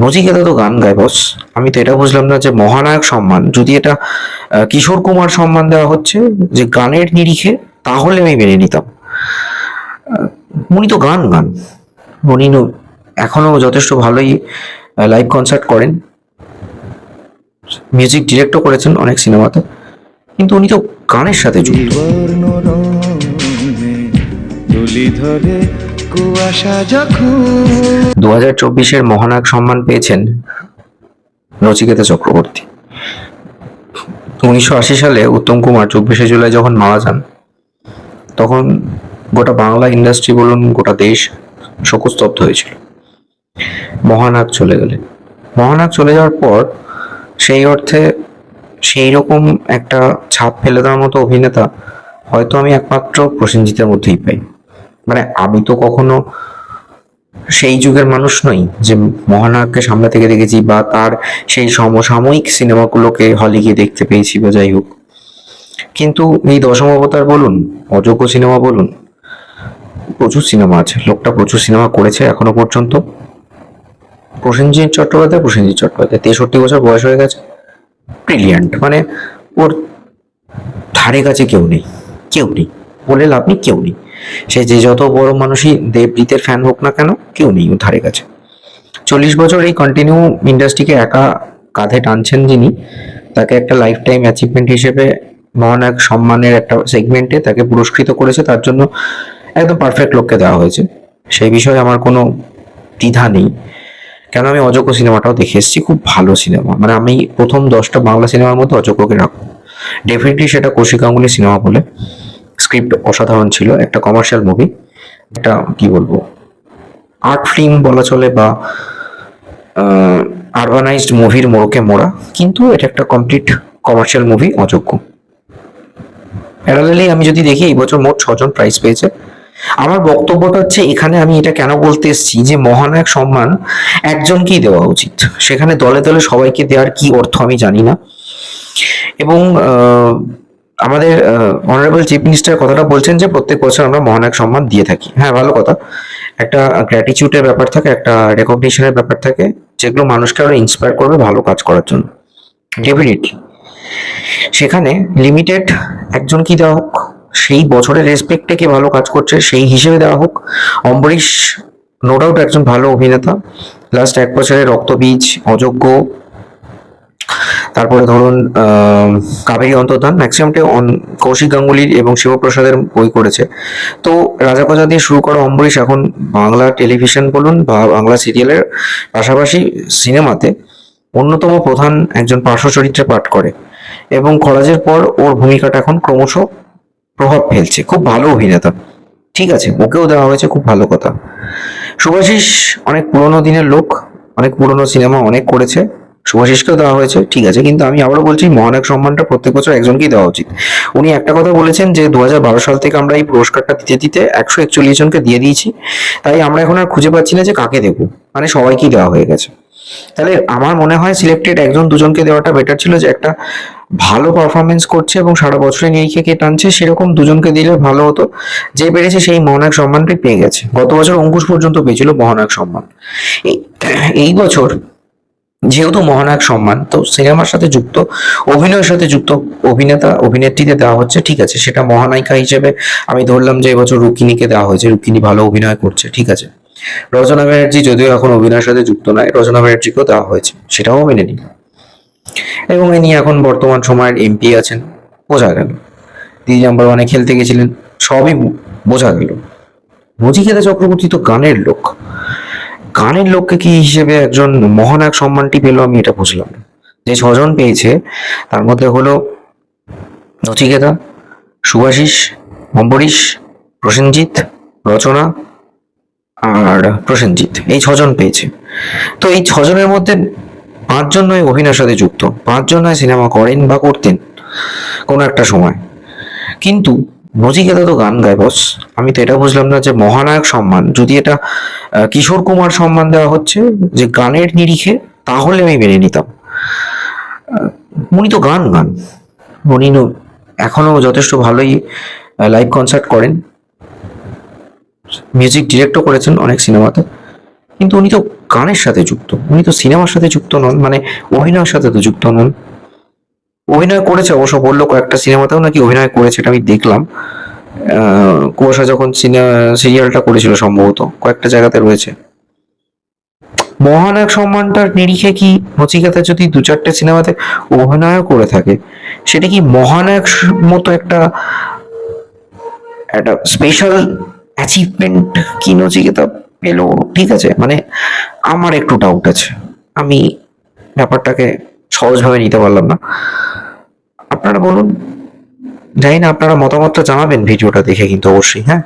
নচিকেতা তো গান গায় বস আমি তো এটা বুঝলাম না যে মহানায়ক সম্মান, যদি এটা কিশোর কুমার সম্মান দেওয়া হচ্ছে যে গানের নিরিখে, তাহলে আমি মেনে নিতাম। উনি তো গান গান। উনি এখনও যথেষ্ট ভালোই লাইভ কনসার্ট করেন। মিউজিক ডিরেক্টও করেছেন অনেক সিনেমাতে। কিন্তু উনি তো গানের সাথে যুক্ত। চব্বিশের মহানায়ক সম্মান পেয়েছেন নচিকেতা চক্রবর্তী। উনিশশো আশি সালে উত্তম কুমার চব্বিশে জুলাই যখন মারা যান, তখন গোটা বাংলা ইন্ডাস্ট্রি বলুন, গোটা দেশ শোকস্তব্ধ হয়েছিল। মহানায়ক চলে গেলেন। মহানায়ক চলে যাওয়ার পর সেই অর্থে সেই রকম একটা ছাপ ফেলে দেওয়ার মতো অভিনেতা হয়তো আমি একমাত্র প্রসেনজিতের মধ্যেই পাই। মানে আমি তো কখনো সেই যুগের মানুষ নই যে মহানায়ককে সামনে থেকে দেখেছি বা তার সেই সমসাময়িক সিনেমাগুলোকে হলে গিয়ে দেখতে পেয়েছি বা যাই হোক। কিন্তু এই দশম অবতার বলুন, অযোগ্য সিনেমা বলুন, প্রচুর সিনেমা আছে, লোকটা প্রচুর সিনেমা করেছে এখনও পর্যন্ত। প্রসেনজিৎ চট্টোপাধ্যায় প্রসেনজিৎ চট্টোপাধ্যায়, তেষট্টি বছর বয়স হয়ে গেছে। ব্রিলিয়ান্ট মানে ওর ধারে কাছে কেউ নেই কেউ নেই, বলে লাভ নেই, কেউ নেই। সে যে যত বড় মানুষই দেবজিতের ফ্যান হোক না কেন, কেউ নেই ধারে কাছে। চল্লিশ বছর এই কন্টিনিউ ইন্ডাস্ট্রিকে একা কাঁধে টানছেন যিনি, তাকে একটা লাইফ টাইম অ্যাচিভমেন্ট হিসেবে মহানায়ক সম্মানের একটা সেগমেন্টে তাকে পুরস্কৃত করেছে, তার জন্য একদম পারফেক্ট লোককে দেওয়া হয়েছে। সেই বিষয়ে আমার কোনো দ্বিধা নেই। কেন আমি অযোগ্য সিনেমাটাও দেখে এসেছি, খুব ভালো সিনেমা। মানে আমি প্রথম দশটা বাংলা সিনেমার মধ্যে অযোগ্যকে রাখব। ডেফিনেটলি সেটা কৌশিক গাঙ্গুলি সিনেমা বলে। স্ক্রিপ্ট অসাধারণ ছিল, একটা কমার্শিয়াল মুভি একটা কি বলব আর্ট ফিল্ম বলা চলে বা আরবানাইজড মুভির মোড়কে মোড়া, কিন্তু এটা একটা complete commercial movie Ajogyo. Parallelly আমি যদি দেখি, এই বছর মোট ছজন প্রাইজ পেয়েছে। আমার বক্তব্যটা হচ্ছে, এখানে আমি এটা কেন বলতে এসেছি, যে মহানায়ক সম্মান একজনকেই দেওয়া উচিত। সেখানে দলে দলে সবাইকে দেওয়ার কি অর্থ আমি জানি না। এবং আমাদের অনারেবল চিফ মিনিস্টার কথাটা বলছেন যে প্রত্যেক বছর আমরা মহানায়ক সম্মান দিয়ে থাকি। হ্যাঁ ভালো কথা। একটা গ্র্যাটিচিউডের ব্যাপার থাকে একটা রেকগনিশনের ব্যাপার থাকে যেগুলো মানুষকে আরও ইন্সপায়ার করবে ভালো কাজ করার জন্য। ডেফিনেটলি সেখানে লিমিটেড একজন কি দেওয়া হোক সেই বছরের রেসপেক্টে কে ভালো কাজ করছে সেই হিসেবে দেওয়া হোক অম্বরীশ নো ডাউট একজন ভালো অভিনেতা। লাস্ট এক বছরের রক্তবীজ অযোগ্য তারপরে ধরুন কাবেরী অন্তর্ধান ম্যাক্সিমামটা কৌশিক গাঙ্গুলির এবং শিবপ্রসাদের বই করেছে। তো রাজা প্রজা দিয়ে শুরু করা অম্বরীশ, এখন বাংলা টেলিভিশন বলুন বা বাংলা সিরিয়ালের পাশাপাশি সিনেমাতে অন্যতম প্রধান একজন পার্শ্ব চরিত্রে পাঠ করে এবং খরাজের পর ওর ভূমিকাটা এখন ক্রমশ প্রভাব ফেলছে। খুব ভালো অভিনেতা। ঠিক আছে, ওকেও দেওয়া হয়েছে খুব ভালো কথা। শুভাশিস অনেক পুরোনো দিনের লোক, অনেক পুরোনো সিনেমা অনেক করেছে। শুভাশিসকেও দেওয়া হয়েছে, ঠিক আছে, কিন্তু আমি আবারও বলছি, মহানায়ক সম্মানটা প্রত্যেক বছর একজনকেই দেওয়া উচিত। উনি একটা কথা বলেছেন যে, দুহাজার বারো সাল থেকে আমরা এই পুরস্কারটা দিতে দিতে একশো একচল্লিশ জনকে দিয়ে দিয়েছি, তাই আমরা এখন আর খুঁজে পাচ্ছি না যে কাকে দেবো মানে সবাইকেই দেওয়া হয়ে গেছে। তাহলে আমার মনে হয় সিলেক্টেড একজন দুজনকে দেওয়াটা বেটার ছিল যে একটা ভালো পারফরমেন্স করছে এবং সারা বছরে নিয়ে কে টানছে, সেরকম দুজনকে দিলে ভালো হতো। যে পেরেছে সেই মহানায়ক সম্মানটাই পেয়ে গেছে। গত বছর অঙ্কুশ পর্যন্ত পেয়েছিল মহানায়ক সম্মান। এই বছর যেহেতু মহানায়ক সম্মান, তো সিনেমার সাথে যুক্ত, অভিনয়ের সাথে যুক্ত অভিনেতা অভিনেত্রীদের দেওয়া হচ্ছে, ঠিক আছে, সেটা মহানায়িকা হিসেবে আমি ধরলাম যে এবছর রুকিনিকে দেওয়া হয়েছে রুকিনি ভালো অভিনয় করছে, ঠিক আছে। রচনা ব্যানার্জি যদিও এখন অভিনয়ের সাথে যুক্ত নয়, রচনা ব্যানার্জিকেও দেওয়া হয়েছে, সেটাও মেনে নিলাম। এবং ইনি এখন বর্তমান সময়ের এমপি আছেন, বোঝা গেল। দিদি নাম্বার ওয়ানে খেলতে গেছিলেন, সবই বোঝা গেল। নচিকেতা চক্রবর্তী তো গানের লোক। গানের লোককে কি হিসেবে একজন মহানায়ক সম্মানটি পেল আমি এটা বুঝলাম যে ছজন পেয়েছে, তার মধ্যে হলো নচিকেতা, সুভাষিস, অম্বরীশ, প্রসেনজিৎ, রচনা আর প্রসেনজিৎ। এই ছজন পেয়েছে। তো এই ছজনের মধ্যে পাঁচজন নয় অভিনয়ের সাথে যুক্ত, পাঁচজন নয় সিনেমা করেন বা করতেন কোনো একটা সময়। কিন্তু নচিকেতা তো গান গায় বস আমি তো এটা বুঝলাম না যে মহানায়ক সম্মান, যদি এটা কিশোর কুমার সম্মান দেওয়া হচ্ছে যে গানের নিরিখে, তাহলে আমি মেনে নিতাম। উনি তো গান গান। উনি এখনও যথেষ্ট ভালোই লাইভ কনসার্ট করেন। মিউজিক ডিরেক্টও করেছেন অনেক সিনেমাতে। কিন্তু উনি তো গানের সাথে যুক্ত, উনি তো সিনেমার সাথে যুক্ত নন মানে অভিনয়ের সাথে তো যুক্ত নন। অভিনয় করেছে, অবশ্য বলল কয়েকটা সিনেমাতেও নাকি অভিনয় করেছে, এটা আমি দেখলাম। কুয়াশা যখন সিরিয়ালটা করেছিল সম্ভবত, কয়েকটা জায়গাতে রয়েছে। মহানায়ক সম্মানটার নিরিখে কি নচিকেতা যদি দু চারটে সিনেমাতে অভিনয় করে থাকে, সেটা কি মহানায়ক মতো একটা একটা স্পেশাল অ্যাচিভমেন্ট কি নচিকেতা পেল? ঠিক আছে মানে আমার একটু ডাউট আছে। আমি ব্যাপারটাকে সহজভাবে নিতে পারলাম না। আপনারা বলুন। জানি না আপনারা মতামতটা জানাবেন ভিডিওটা দেখে কিন্তু অবশ্যই হ্যাঁ?